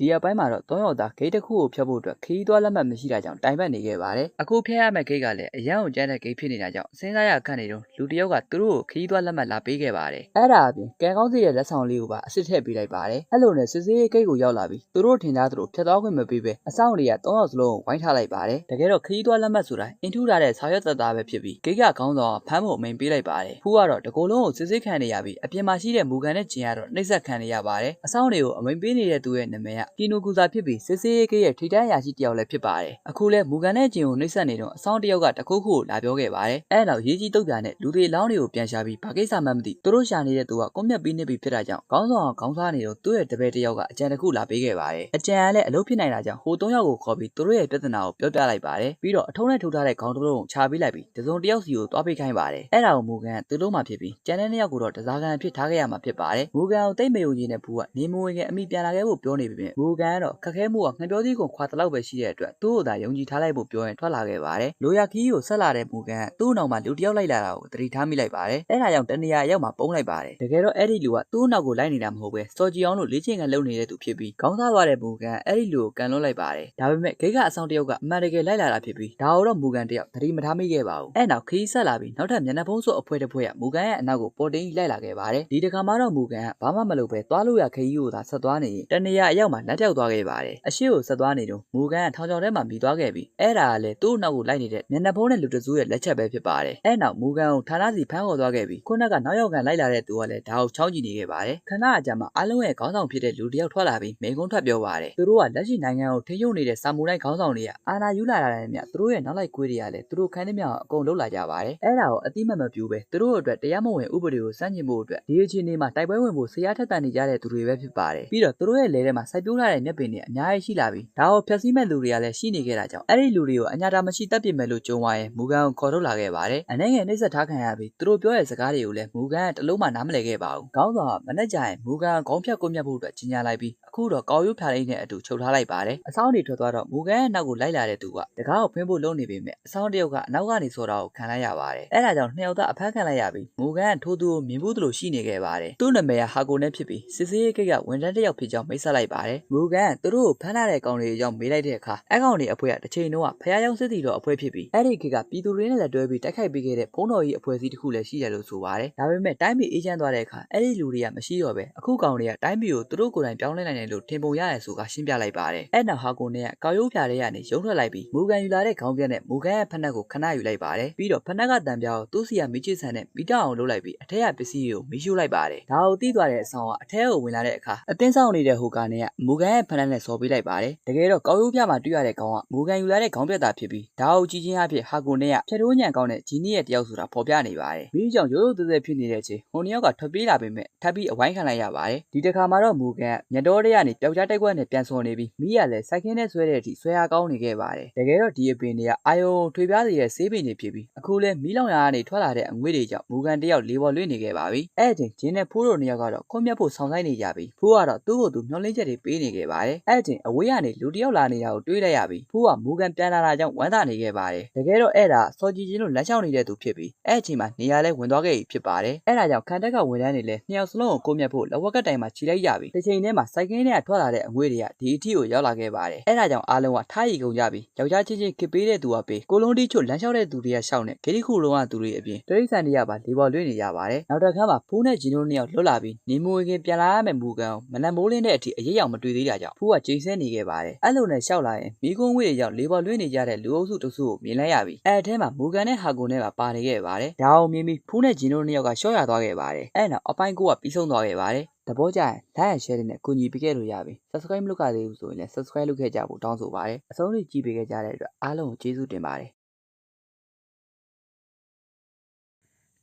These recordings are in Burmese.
ဒီအပိုင်းမှာတော့၃ယောက်သားဂိတ်တစ်ခုကိုဖျက်ဖို့အတွက်ခရီးသွားလက်မှတ်မရှိတာကြောင့်တိုင်ပတ်နေခဲ့ပါတယ်အခုဖျက်ရမယ့်ဂိတ်ကလည်းအရန်ကိုကျန်းတဲ့ဂိတ်ဖြစ်နေတာကြောင့်စဉ်းစားရခန့်နေတော့လူတစ်ယောက်ကသူတို့ကိုခရီးသွားလက်မှတ်လာပေးခဲ့ပါတယ်အဲ့ဒါအပြင်ကံကောင်းစီရဲ့လက်ဆောင်လေးကိုပါအစ်စ်ထည့်ပေးလိုက်ပါတယ်အဲ့လိုနဲ့စစ်စေးဂိတ်ကိုရောက်လာပြီးသူတို့ထင်သားသူတို့ဖျက်သွားခွင့်မပေးဘဲအဆောင်တွေက၃ယောက်စလုံးကိုဝိုင်းထားလိုက်ပါတယ်တကယ်တော့ခရီးသွားလက်မှတ်ဆိုတာအင်ထူထားတဲ့ဆောက်ရွက်သက်သားပဲဖြစ်ပြီးဂိတ်ကခေါင်းဆောင်ကဖမ်းဖို့အမိန်ပေးလိုက်ပါတယ်ဖူးကတော့တကိုယ်လုံးကိုစစ်စစ်ခံနေရပြီးအပြင်မှာရှိတဲ့မူကန်နဲ့ဂျင်ကတော့နှိပ်စက်ခံနေရပါတယ်အဆောင်တွေကိုအမိန်ပေးနေတဲ့သူရဲ့နာမည်ကကီနိုကူဇာဖြစ်ပြီးစစ်စစ်ဂိတ်ရဲ့ထိတန်းအရာရှိတယောက်လည်းဖြစ်ပါတယ်အခုလဲမူကန်နဲ့ဂျင်ကိုနှိပ်စက်နေတော့အဆောင်တယောက်ကတခုခုကိုလာပြောခဲ့ပါတယ်အဲ့နောက်ရေးကြီးတုတ်ပြနဲ့လူတွေလောင်းတွေကိုပြန်ရှာပြီးဘာကိစ္စမှမသိသူတို့ရှာနေတဲ့သူကကွန်မြက်ပြီးနေပြီဖြစ်တာကြောင့်ခေါင်းဆောင်ကခေါင်းစားနေတော့သူ့ရဲ့တပည့်တယောက်ကအကြံတစ်ခုလာပေးခဲ့ပါတယ်အကြံကလည်းအလုပ်ဖြစ်နိုင်တာကြောင့်ဟို၃ယောက်ကိုခေါ်ပြီးသူတို့ရဲ့ပြဿနာကိုပြောပြလိုက်ပါတယ်ပြီးတော့အထုံးနဲ့ထုတ်ထားတဲ့ခေါင်းတစ်လုံးကိုချပေးလိုက်ပြီးတစုံတစ်ယောက်စီကိုတွားပေးခိုင်းပါတယ်အဲ့ဒါကိုမူကန်ကသူတို့မှဖြစ်ပြီးကျန်တဲ့နှစ်ယောက်ကိုတော့တစားကန်အဖြစ်ထားခဲ့ရမှာဖြစ်ပါတယ်မူကန်ကိုတိတ်မယုံကြည်တဲ့ဘူးကနေမဝင်ခင်အမိပြန်လာခဲ့ဖို့ပြောနေပြီပြင်မူကန်ကတော့ခက်ခဲမှုကငှက်ပြောသီးကိုခွာတလောက်ပဲရှိတဲ့အတွက်သူ့ကိုသာယုံကြည်ထားလိုက်ဖို့ပြောရင်ထွက်လာခဲ့ပါတယ်လိုယာခီးကိုဆက်လာတဲ့မူကန်ကသူ့နောက်မှာလူတစ်ယောက်လိုက်လာတာကိုသတိထားမိလိုက်ပါတယ်အဲ့ဒါကြောင့်တနေရာရောက်မှာပုံးလိုက်ပါတယ်တကယ်တော့အဲ့ဒီလူကသူ့နောက်ကိုလိုက်နေတာမဟုတ်ပဲစော်ကြည်အောင်လို့လေ့ကျင့်ကန်လုပ်နေတဲ့သူဖြစ်ပြီးခေါင်းစားသွားတဲ့မူကန်အဲ့ဒီလူကိုကန်လွတ်လိုက်ပါတယ်ဒါပေမဲ့ဂိတ်ကအဆောင်တစ်ယောက်ကအမှန်တကယ်လိုက်လာတာဖြစ်ပြီးဒါတော့မူကန်တစ်ယောက်သတိမထားမိခဲ့ပါဘူးအဲ့နောက်ခီးဆက်လာပြီးနောက်ထပ်မျက်နှာဖုံးစုပ်အဖွဲတစ်ဖွဲကမူကန်ရဲ့အနောက်ကိုပေါ်တင်းလိုက်လာခဲ့ပါတယ်ဒီတစ်ခါမှတော့မူကန်ကဘာမှမလုပ်ပဲသွားလို့ရခီးကိုသာဆက်သွားနေရင်တနေရာအရောက်မှာလက်ပြောက်သွားခဲ့ပါတယ်အရှိကိုဆက်သွားနေတော့မူကန်ကထောင်ချောင်ထဲမှာမိသွားခဲ့ပြီးအဲ့ဒါကလည်းသူ့နောက်ကိုလိုက်နေတဲ့မျက်နှာဖုံးနဲ့လူတစုရဲ့လက်ချက်ပဲဖြစ်ပါတယ်အဲ့နောက်မူကန်ကိုဌာနစီဖမ်းခေါ်သွားခဲ့ပြီးခုနကနောက်ရောက်ကန်လိုက်လာတဲ့သူကလည်းဒါကိုချောင်းကြည့်နေခဲ့ပါတယ်ခဏအကြာမှာအားလုံးရဲ့ခေါင်းဆောင်ဖြစ်တဲ့လူတစ်ယောက်ထွက်လာပြီးမိန်ကုန်းထွက်ပြောပါတယ်သူတို့ကလက်ရှိနိုင်ငံကိုထိန်းချုပ်နေတဲ့စာမူတိုင်းခေါင်းဆောင်တွေကအာဏာယူလာတာနဲ့မြသူတို့ရဲ့နောက်လိုက်ခွေးတွေကလည်းသူတို့ခိုင်းတဲ့မြောင်အကုန်လုံးလာကြပါတယ်အဲ့ဒါကိုအတိမတ်မပြူပဲသူတို့အတွက်တရားမဝင်ဥပဒေကိုစန့်ကျင်ဖို့အတွက်ဒီအခြေအနေမှာတိုက်ပွဲဝင်ဖို့ဆရာထက်တန်နေကြတဲ့သူတွေပဲဖြစ်ပါတယ်ပြီးတော့သူတို့ရဲ့လဲထဲမှာစိုက်ပျိုးထားတဲ့မြက်ပင်တွေအများကြီးရှိလာပြီးဒါကိုဖျက်ဆီးမဲ့လူတွေကလည်းရှိနေခဲ့တာကြောင့်အဲ့ဒီလူတွေကိုအညာတာမရှိတက်ပြစ်မယ်လို့ကြုံဝါရဲ့မူကန်ကိုခေါ်ထုတ်လာခဲ့ပါတယ်အနေငယ်နှိမ့်ဆက်ထားခံရပြီးသူတို့ပြောတဲ့စကားတွေကိုလည်းမူကန်ကတလုံးမှနားမလည်ခဲ့ပါဘူးခေါင်းဆောင်ကမနဲ့ကြရင်မူကန်ခေါင်းဖြတ်ကိုမြတ်ဖို့အတွက်ကြီးညာလိုက်ပြီး အခုတော့ကောက်ရိုးဖြာလေးနဲ့အတူချုပ်ထားလိုက်ပါတယ်အဆောင်တွေထွက်သွားတော့မူကန်ရဲ့နောက်ကိုလိုက်လာတဲ့သူကတကားကိုဖွင့်ဖို့လုပ်နေပေမဲ့အဆောင်တယောက်ကအနောက်ကနေဆိုတာကိုခံလိုက်ရပါတယ်အဲ့ဒါကြောင့်နှစ်ယောက်သားအဖမ်းခံလိုက်ရပြီးမူကန်ကထိုးသူကိုမြင်ဖို့သလိုရှိနေခဲ့ပါတယ်သူ့နာမည်ကဟာကိုနဲ့ဖြစ်ပြီးစစ်စေးကိတ်ကဝန်ထမ်းတစ်ယောက်ဖြစ်ကြောင်းမိတ်ဆက်လိုက်ပါတယ်မူကန်ကသူတို့ကိုဖမ်းထားတဲ့ကောင်တွေအကြောင်းမေးလိုက်တဲ့အခါအကောင်တွေအဖွဲကတစ်ချိန်လုံးကဖះရောက်စစ်တီတော်အဖွဲဖြစ်ပြီးအဲ့ဒီခေတ်ကပြည်သူတွေနဲ့လက်တွဲပြီးတိုက်ခိုက်ပေးခဲ့တဲ့ဘုံတော်ကြီးအဖွဲ့အစည်းတစ်ခုလည်းရှိတယ်လို့ဆိုပါတယ်ဒါပေမဲ့တိုင်းပြည်အေးချမ်းသွားတဲ့အခါအဲ့ဒီလူတွေကမရှိတော့ပဲအခုကောင်တွေကတိုင်းပြည်ကိုသူတို့ကိုယ်တိုင်ပြောင်းလဲနိုင်တယ်လို့ထင်ပုံရတယ်ဆိုတာရှင်းပြလိုက်ပါတယ်အဲ့နောက်ဟာကိုနဲ့ကကောက်ရိုးဖြာတွေကနေရုံထွက်လိုက်ပြီးမူကန်ယူလာတဲ့ခေါင်းပြက်နဲ့မူကန်ရဲ့ဖက်နှက်ကိုခဏယူလိုက်ပါတယ်ပြီးတော့ဖက်နှက်ကတံပြားကိုသူ့စီကမိချစ်ဆန်နဲ့မိတအောင်လုပ်လိုက်ပြီးအထက်ကပစ္စည်းတွေကိုမိရှို့လိုက်ပါတယ်ဒါကိုတီးသွားတဲ့အဆောင်ကအထက်ကိုဝင်လာတဲ့အခါအတင်းဆောင်နေတဲ့ဟိုကနေကမူကန်ရဲ့ဖက်နှက်နဲ့ဆော်ပေးလိုက်ပါတယ်တကယ်တော့ကောက်ရိုးဖြာမှာတွေ့ရတဲ့ခေါင်းကမူကန်ယူလာတဲ့ခေါင်းပြက်တာဖြစ်ပြီးဒါကိုကြည့်ချင်းအဖြစ်ဟာကိုနဲ့ကဖြတ်တိုးညံကောင်းတဲ့ဂျီနီရဲ့တယောက်ဆိုတာပေါ်ပြနေပါတယ်မိကြောင့်ရိုးရိုးသေးသေးဖြစ်နေတဲ့အချိန်ဟိုနှစ်ယောက်ကထွက်ပြေးလာပေမဲ့ထပ်ပြီးအဝိုင်းခံလိုက်ရပါတယ်ဒီတစ်ခါမှာတော့မူကန်မြတ်တော်တွေကနေပျောက်ကြားတိုက်ကွက်နဲ့ပြန်ဆော်နေပြီးမိရလည်းစိုက်ခင်းနဲ့ဆွဲတဲ့အထိဆွဲအားကောင်းနေခဲ့ပါတယ်တကယ်တော့ဒီအပင်တွေကအာယုံထွေပြားစီရဲ့ဆေးပင်တွေဖြစ်ပြီးအခုလဲမီးလောင်ရာကနေထွက်လာတဲ့အငွေ့တွေကြောင့်မူကန်တယောက်လေးပေါ်လွင့်နေခဲ့ပါပြီအဲ့အချိန်ဂျင်းနဲ့ဖိုးတို့နှစ်ယောက်ကတော့ခွန်မြတ်ဖို့ဆောင်ဆိုင်နေကြပြီးဖိုးကတော့သူ့ကိုယ်သူမျောလင်းချက်တွေပေးနေခဲ့ပါတယ်အဲ့အချိန်အဝေးကနေလူတယောက်လာနေတာကိုတွေးလိုက်ရပြီးဖိုးကမူကန်ပြန်လာတာကြောင့်ဝမ်းသာနေခဲ့ပါတယ်တကယ်တော့အဲ့ဒါစော်ကြည်ချင်းတို့လမ်းလျှောက်နေတဲ့သူဖြစ်ပြီးအဲ့အချိန်မှာနေရာလဲဝင်သွားခဲ့ပြီဖြစ်ပါတယ်အဲ့ဒါကြောင့်ခံတက်ကဝန်ထမ်းတွေလည်းနှစ်ယောက်စလုံးကိုကိုမြတ်ဖို့လဝက်ကတိုင်မှာခြိလိုက်ကြပြီးတစ်ချိန်တည်းမှာစိုက်ကင်းထဲကထွက်လာတဲ့အငွေ့တွေကဒီအထိကိုရောက်လာခဲ့ပါတယ်အဲ့ဒါကြောင့်အားလုံးကထားရီကုန်ကြပြီးယောက်ျားချင်းချင်းကပေးတဲ့သူကပေးကိုလုံးတီးချွတ်လမ်းလျှောက်တဲ့သူတွေကရှောက်နေဂေဒီခုလုံးကသူတွေအပြင်တရိษံတွေကပါလေပေါ်လွင့်နေကြပါတယ်နောက်တစ်ခါမှာဖူးနဲ့ဂျီနိုနှစ်ယောက်လွတ်လာပြီးနေမွေခင်ပြန်လာရမယ့်မူကန်မနက်မိုးလင်းတဲ့အထိအရေးအောင်မတွေ့သေးတာကြောင့်ဖူးကဂျိဆဲနေခဲ့ပါတယ်အဲ့လိုနဲ့ရှောက်လာရင်မိကုန်းဝေးတွေရောက်လေပေါ်လွင့်နေကြတဲ့လူအုပ်စုတစုကိုမြင်လိုက်ရပြီးအဲ့အထဲမှာမူကန်နဲ့ဟာကိုနဲ့ပါပါနေခဲ့ပါတယ်ဒါအောင်မြင်ပြီးဖူးနဲ့ဂျီနိုနှစ်ယောက်ကရှော့ရသွားခဲ့ပါတယ်အဲ့နောက်အပိုင်းကိုကပြီးဆုံးသွားခဲ့ပါတယ် တဘောကြရင် like and share နဲ့ကူညီပေးခဲ့လို့ရပြီ subscribe မလုပ်ခဲ့သေးဘူးဆိုရင်လည်း subscribe လုပ်ခဲ့ကြဖို့တောင်းဆိုပါတယ်အဆုံးထိကြည့်ပေးခဲ့ကြတဲ့အတွက်အားလုံးကိုကျေးဇူးတင်ပါတယ်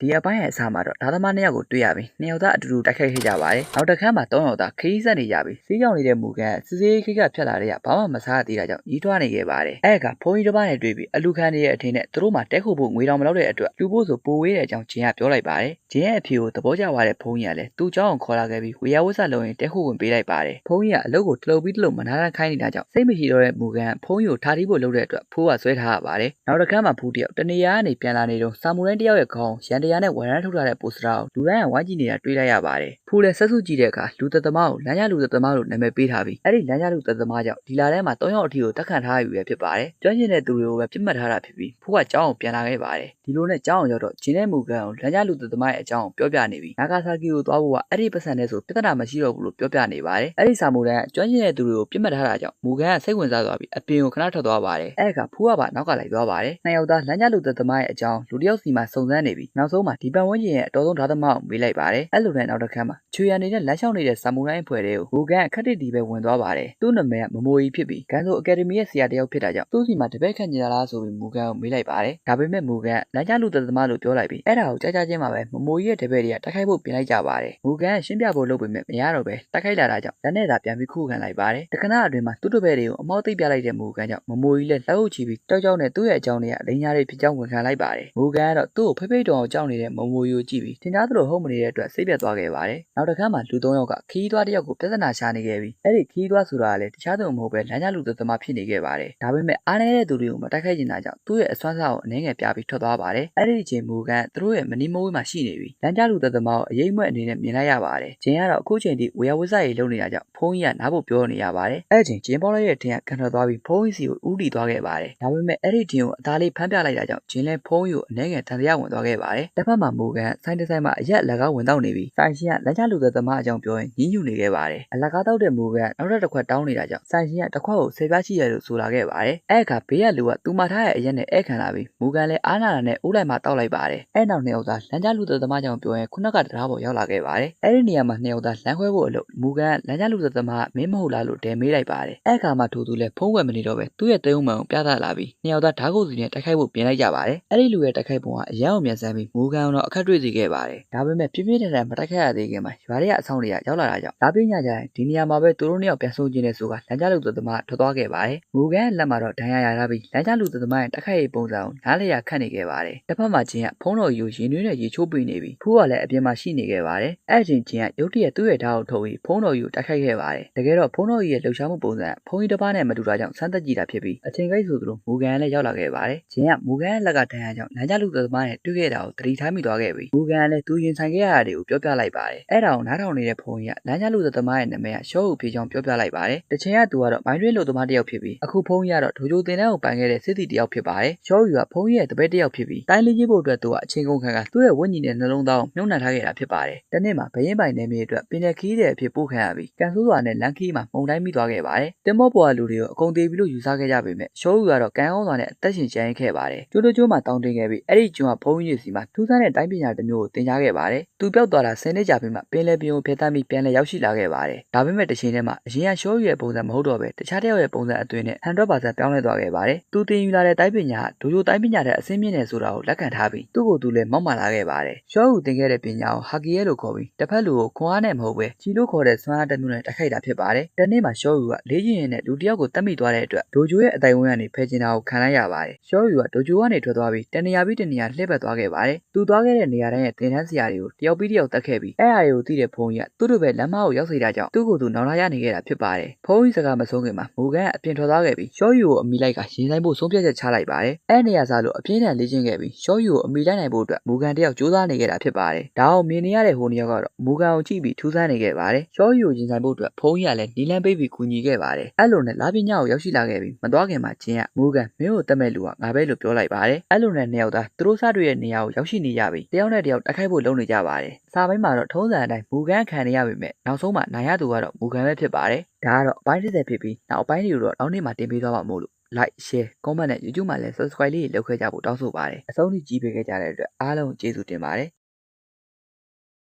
ဒီအပိုင်းရဲ့အစားမှာတော့ဒါသမားနှစ်ယောက်ကိုတွေ့ရပြီးနှစ်ယောက်သားအတူတူတိုက်ခိုက်ခဲ့ကြပါတယ်။နောက်တစ်ခါမှသုံးယောက်သားခရီးဆက်နေကြပြီးစီးကြောင်နေတဲ့မူကန်စစ်စေးခိကဖြတ်လာတဲ့ကဘာမှမစားသေးတာကြောင့်ကြီးထွားနေခဲ့ပါတယ်။အဲ့ကဘုန်းကြီးတစ်ပါးနဲ့တွေ့ပြီးအလူခံနေတဲ့အထင်နဲ့သူတို့မှတဲခုဖို့ငွေတောင်မလောက်တဲ့အတွက်လူဖို့ဆိုပိုဝေးတဲ့အကြောင်းဂျင်းကပြောလိုက်ပါတယ်။ဂျင်းရဲ့အဖေကိုသဘောကျသွားတဲ့ဘုန်းကြီးကလည်းသူ့เจ้าကိုခေါ်လာခဲ့ပြီးဝေယဝဆလုံးရင်တဲခုဝင်ပေးလိုက်ပါတယ်။ဘုန်းကြီးကအလုပ်ကိုတလုံပြီးတလုံမနာတမ်းခိုင်းနေတာကြောင့်စိတ်မရှိတော့တဲ့မူကန်ဘုန်းကြီးကိုထားတီးဖို့လုပ်တဲ့အတွက်ဖိုးကဆွဲထားရပါတယ်။နောက်တစ်ခါမှဖူးတယောက်တနေရာကနေပြန်လာနေတော့စာမူရိုင်းတယောက်ရဲ့ခေါင်းရန် တရားနဲ့ဝရမ်းထုတ်ထားတဲ့ပိုစတာကိုလူတိုင်းကဝိုင်းကြည့်နေတာတွေ့လိုက်ရပါတယ်။ဖူလည်းဆက်စုကြည့်တဲ့အခါလူသက်သမားကိုလမ်းရလူသက်သမားလို့နာမည်ပေးထားပြီးအဲ့ဒီလမ်းရလူသက်သမားကြောင့်ဒီလာထဲမှာ၃ယောက်အထိကိုတက်ခံထားရပြီပဲဖြစ်ပါတယ်။ကျွမ်းကျင်တဲ့သူတွေကိုပဲပြစ်မှတ်ထားတာဖြစ်ပြီးဖူကကြောင်းကိုပြန်လာခဲ့ပါတယ်။ဒီလိုနဲ့ကြောင်းအောင်ရောက်တော့ဂျင်းနဲ့မူကန်ကိုလမ်းရလူသက်သမားရဲ့အကြောင်းကိုပြောပြနေပြီးနာဂါဆာကီကိုသွားဖို့ကအဲ့ဒီပတ်စံနဲ့ဆိုပြဿနာမရှိတော့ဘူးလို့ပြောပြနေပါတယ်။အဲ့ဒီဆာမူတန်ကကျွမ်းကျင်တဲ့သူတွေကိုပြစ်မှတ်ထားတာကြောင့်မူကန်ကစိတ်ဝင်စားသွားပြီးအပြင်ကိုခဏထွက်သွားပါတယ်။အဲ့အခါဖူကပါနောက်ကလိုက်သွားပါတယ်။နှစ်ယောက်သားလမ်းရလူသက်သမားရဲ့အကြောင်းလူတစ်ယောက်စီမှာစုံစမ်းနေပြီးနောက်ဆုံးမှာဒီပတ်ဝန်းကျင်ရဲ့အတော်ဆုံးဓာတ်သမားကိုမေးလိုက်ပါတယ်။အဲ့လိုနဲ့နောက်တစ်ခါမှာချွေရန်နေတဲ့လမ်းလျှောက်နေတဲ့ဆာမူရိုင်းအဖွဲ့တွေကိုမူကန်ကခက်တစ်တီပဲဝင်သွားပါတယ်။သူ့နာမည်ကမမိုကြီးဖြစ်ပြီးဂန်ဆိုအကယ်ဒမီရဲ့ဆရာတစ်ယောက်ဖြစ်တာကြောင့်သူ့စီမှာတပည့်ခန့်ကြလားဆိုပြီးမူကန်ကိုမေးလိုက်ပါတယ်။ဒါပေမဲ့မူကန်လမ်းကျလူသက်သမားလို့ပြောလိုက်ပြီးအဲ့ဒါကိုကြားကြားချင်းမှာပဲမမိုကြီးရဲ့တပည့်တွေကတိုက်ခိုက်ဖို့ပြင်လိုက်ကြပါတယ်။မူကန်ကရှင်းပြဖို့လုပ်ပေမဲ့မရတော့ပဲတိုက်ခိုက်လာတာကြောင့်လက်နဲ့သာပြန်ပြီးခုခံလိုက်ပါတယ်။တခဏအတွင်းမှာသူ့တပည့်တွေကိုအမောသိပ်ပြလိုက်တဲ့မူကန်ကြောင့်မမိုကြီးလည်းလက်ဟုတ်ချပြီးတောက်ကြောက်နဲ့သူ့ရဲ့အကြောင်းတွေကအလိညာတွေဖြစ်ကြောင်းဝန်ခံလိုက်ပါတယ်။မူကန်ကတော့သူ့ကိုဖိဖိတော်အောင်ကြောက်နေတဲ့မမိုကြီးကိုကြည့်ပြီးထင်သားသလိုဟုတ်မနေတဲ့အတွက်စိတ်ပြတ်သွားခဲ့ပါတယ်။နောက်တစ်ခါမှလူသုံးယောက်ကခီးသွားတစ်ယောက်ကိုပြဿနာရှာနေခဲ့ပြီးအဲ့ဒီခီးသွားဆိုတာကလည်းတခြားသူမဟုတ်ပဲလမ်းကျလူသက်သမားဖြစ်နေခဲ့ပါတယ်။ဒါပေမဲ့အားနေတဲ့သူတွေကိုမတိုက်ခိုက်ချင်တာကြောင့်သူ့ရဲ့အစွမ်းစားကိုအနှဲငယ်ပြပြီးထွက်သွားပါတယ်။အဲ့ဒီအချိန်မူကန်သူတို့ရဲ့မနီမိုးဝေးမှာရှိနေပြီးလမ်းကျလူသက်သမားကိုအရေးမွက်အနေနဲ့မြင်လိုက်ရပါတယ်။ဂျင်းကတော့အခုချိန်ထိဝေယဝဇရေးလုပ်နေတာကြောင့်ဖုန်းကြီးကနားဖို့ပြောနေရပါတယ်။အဲ့ဒီချိန်ဂျင်းပေါလိုက်ရဲ့ထင်ကကန်ထွက်သွားပြီးဖုန်းကြီးစီကိုဥတီသွားခဲ့ပါတယ်။ဒါပေမဲ့အဲ့ဒီထင်ကိုအသားလေးဖမ်းပြလိုက်တာကြောင့်ဂျင်းလည်းဖုန်းကြီးကိုအနှဲငယ်တန်တရားဝင်သွားခဲ့ပါတယ်။တစ်ဖက်မှာမူကန်ဆိုင်တစ်ဆိုင်မှာအရက်လက်ကားဝင်တော့နေပြီးဆိုင်ရှင်ကလမ်းကျလူသက်သမားအကြောင်းပြောရင်ညှဉ်းညူနေခဲ့ပါတယ်။အလက်ကားတောက်တဲ့မူကန်နောက်ထပ်တစ်ခွက်တောင်းနေတာကြောင့်ဆိုင်ရှင်ကတစ်ခွက်ကိုဆယ်ပြားရှိရလို့ဆိုလာခဲ့ပါတယ်။အဲ့အခါဘေးကလူကသူ့မှာထားရဲ့အရက်နဲ့ဧည့်ခံလာပြီးမူကန်လည်းအားနာတာနဲ့အိုးလိုက်မှတောက်လိုက်ပါတယ်။အဲ့နောက်နှစ်ယောက်သားလမ်းကျလူသက်သမားကြောင့်ပြောရင်ခုနကတရားပေါ်ရောက်လာခဲ့ပါတယ်။အဲ့ဒီနေရာမှာနှစ်ယောက်သားလမ်းခွဲဖို့အလုပ်မူကန်လမ်းကျလူသက်သမားမင်းမဟုတ်လားလို့ဒဲမေးလိုက်ပါတယ်။အဲ့အခါမှထိုသူလည်းဖုံးဝယ်မနေတော့ပဲသူ့ရဲ့တယုံမှန်ကိုပြသလာပြီးနှစ်ယောက်သားဓာတ်ကုတ်စီနဲ့တိုက်ခိုက်ဖို့ပြင်လိုက်ကြပါတယ်။အဲ့ဒီလူရဲ့တိုက်ခိုက်ပုံကအရန်အောင်မြန်ဆန်းပြီးမူကန်တော့အခက်တွေ့စေခဲ့ပါတယ်။ဒါပေမဲ့ပြင်းပြင်းထန်ထန်မတိုက်ခိုက်ရသေးခင်မှာရွာတွေကအဆောင်တွေကရောက်လာတာကြောင့်လာပြညကြရင်ဒီနေရာမှာပဲသူတို့နှစ်ယောက်ပြန်ဆုံးခြင်းနဲ့ဆိုကလမ်းကျလူသက်သမားထွက်သွားခဲ့ပါတယ်။မူကန်လက်မှာတော့ဒဏ်ရာရတာပြီးလမ်းကျလူသက်သမားရဲ့တိုက်ခိုက်ရေးပုံစံကိုနားလေရခတ်နေခဲ့ပါတယ်။တစ်ဖက်မှာချင်းကဖုံးတော်ယူရင်တွင်းနဲ့ရေချိုးပိနေပြီးဖူးကလည်းအပြင်မှာရှိနေခဲ့ပါတယ်။အဲ့ချိန်ချင်းကရုတ်တရက်သူ့ရဲ့ဓာတ်ကိုထုတ်ပြီးဖုံးတော်ယူတိုက်ခိုက်ခဲ့ပါတယ်။တကယ်တော့ဖုံးတော်ယူရဲ့လှုပ်ရှားမှုပုံစံဖုံးကြီးတစ်ပါးနဲ့မတူတာကြောင့်စမ်းသက်ကြည့်တာဖြစ်ပြီးအချိန်ကိတ်ဆိုသလိုမူကန်လည်းရောက်လာခဲ့ပါတယ်။ချင်းကမူကန်ရဲ့လက်ကဒဏ်ရာကြောင့်လမ်းကျလူသက်သမားနဲ့တွေ့ခဲ့တာကိုသတိထားမိသွားခဲ့ပြီးမူကန်လည်းသူရင်ဆိုင်ခဲ့ရတာတွေကိုပြောပြလိုက်ပါတယ်။အဲ့ဒါကိုနားထောင်နေတဲ့ဖုံးကြီးကလမ်းကျလူသက်သမားရဲ့နာမည်ကရှော့ဟုဖြစ်ကြောင်းပြောပြလိုက်ပါတယ်။တချင်ကသူကတော့မိုင်းတွင်းလူသမားတစ်ယောက်ဖြစ်ပြီးအခုဖုံးကြီးကတော့ဒိုဂျိုတင်တဲ့ကိုပိုင်ခဲ့တဲ့စစ်တီတစ်ယောက်ဖြစ်ပါတယ်။ရှော့ဟုကဖုံးကြီးရဲ့တပည့်တစ်ယောက်ဖြစ်ပြီးတိုင်းလင်းကြီးဖို့အတွက်သူကအချိန်ကုန်ခံကသူ့ရဲ့ဝိညာဉ်နဲ့နှလုံးသားကိုမြုံနှံထားခဲ့တာဖြစ်ပါတယ်။တနေ့မှာဘရင်ပိုင်နေမြေအတွက်ပင်တဲ့ခီးတဲ့အဖြစ်ပို့ခံရပြီးကန်ဆိုးစွာနဲ့လန်ခီးမှာမှုန်တိုင်းမိသွားခဲ့ပါတယ်။တင်မောပေါ်ကလူတွေကိုအကုန်သေးပြီလို့ယူဆခဲ့ကြပေမဲ့ရှော့ဟုကတော့ကန်အောင်စွာနဲ့အသက်ရှင်ကျန်ရစ်ခဲ့ပါတယ်။ကျိုးတိုးကျိုးမှာတောင်းတင်ခဲ့ပြီးအဲ့ဒီကျွန်းကဘုံကြီးစီမှာထူးဆန်းတဲ့တိုင်းပညာတစ်မျိုးကိုသင်ကြားခဲ့ပါတယ်။သူပြောက်သွားတာ10နှစ်ကြာပြီးမှပင်လယ်ပြင်ကိုဖျက်ဆီးပြီးပြန်လည်ရောက်ရှိလာခဲ့ပါတယ်။ဒါပေမဲ့တစ်ချိန်တည်းမှာအရင်ကရှော့ဟုရဲ့ပုံစံမဟုတ်တော့ပဲတခြားတစ်ယောက်ရဲ့ပုံစံအသွင်နဲ့100%ပြောင်းလဲသွားခဲ့ပါတယ်။သူသင်ယူလာတဲ့တိုင်းပညာကဒိုယိုတိုင်းပညာတဲ့အစင်းမြင့်နေဆိုတာကိုလက်ခံထားပြီးသူ့ကိုယ်သူလည်းမောက်မာလာခဲ့ပါတယ်။ရှော့ဟုသင်ခဲ့တဲ့ပညာကိုဟာကီရဲလို့ခေါ်ပြီးတစ်ဖက်လူကိုခွန်အားနဲ့မဟုတ်ပဲချီလို့ခေါ်တဲ့စွမ်းအားတစ်မျိုးနဲ့တိုက်ခိုက်တာဖြစ်ပါတယ်။တနေ့မှာရှော့ဟုကလေးချင်းရင်နဲ့လူတစ်ယောက်ကိုတတ်မိသွားတဲ့အတွက်ဒိုဂျိုရဲ့အတိုင်ဝန်းကနေဖယ်ကျင်တာကိုခံလိုက်ရပါတယ်။ရှော့ဟုကဒိုဂျိုကနေထွက်သွားပြီးတနေရာပြီးတနေရာလှည့်ပတ်သွားခဲ့ပါတယ်။သူသွားခဲ့တဲ့နေရာတိုင်းရဲ့သင်တန်းဆရာတွေကိုတယောက်ပြီးတယောက်တက်ခဲ့ပြီးအဲ့အရာတွေကိုသိတဲ့ဖုန်းကြီးကသူ့တို့ပဲလမ်းမကိုရောက်စေတာကြောင့်သူ့ကိုယ်သူနောင်လာရနေခဲ့တာဖြစ်ပါတယ်။ဖုန်းကြီးစကားမဆုံးခင်မှာမူကန်ကအပြင်ထွက်သွားခဲ့ပြီးရှော့ယူကိုအမိလိုက်ကရင်ဆိုင်ဖို့ဆုံးဖြတ်ချက်ချလိုက်ပါတယ်။အဲ့နေရာစားလို့အပြင်းထန်လေ့ကျင့်ခဲ့ပြီးရှော့ယူကိုအမိလိုက်နိုင်ဖို့အတွက်မူကန်တယောက်ကြိုးစားနေခဲ့တာဖြစ်ပါတယ်။ဒါအောင်မြင်နေရတဲ့ဟိုနှစ်ယောက်ကတော့မူကန်ကိုကြည့်ပြီးထူးဆန်းနေခဲ့ပါတယ်။ရှော့ယူကိုရင်ဆိုင်ဖို့အတွက်ဖုန်းကြီးကလည်းနီလန်းပေးပြီးကူညီခဲ့ပါတယ်။အဲ့လိုနဲ့လာပညာကိုရောက်ရှိလာခဲ့ပြီးမသွားခင်မှာချင်းကမူကန်မင်းကိုတတ်မဲ့လူကငါပဲလို့ပြောလိုက်ပါတယ်။အဲ့လိုနဲ့နှစ်ယောက်သားသူတို့စားတွေရဲ့နေရာကိုရောက်ရှိနေကြပြီးတယောက်နဲ့တယောက်တိုက်ခိုက်ဖို့လုပ်နေကြပါတယ်။စာပိုင်းမှာတော့ထုံးစံအတိုင်းမူကန်ခံနေရပေမဲ့နောက်ဆုံးမှာနိုင်ရသူကတော့မူကန်ပဲဖြစ်ပါတယ်။ဒါကတော့အပိုင်း30ဖြစ်ပြီးနောက်အပိုင်းတွေကိုတော့နောက်နေ့မှာတင်ပေးသွားမှာမို့လို့ like share comment နဲ့ YouTube မှာလည်း subscribe လေးလုပ်ခဲ့ကြဖို့တောင်းဆိုပါတယ်အဆုံးထိကြည့်ပေးခဲ့ကြတဲ့အတွက်အားလုံးကျေးဇူးတင်ပါတယ်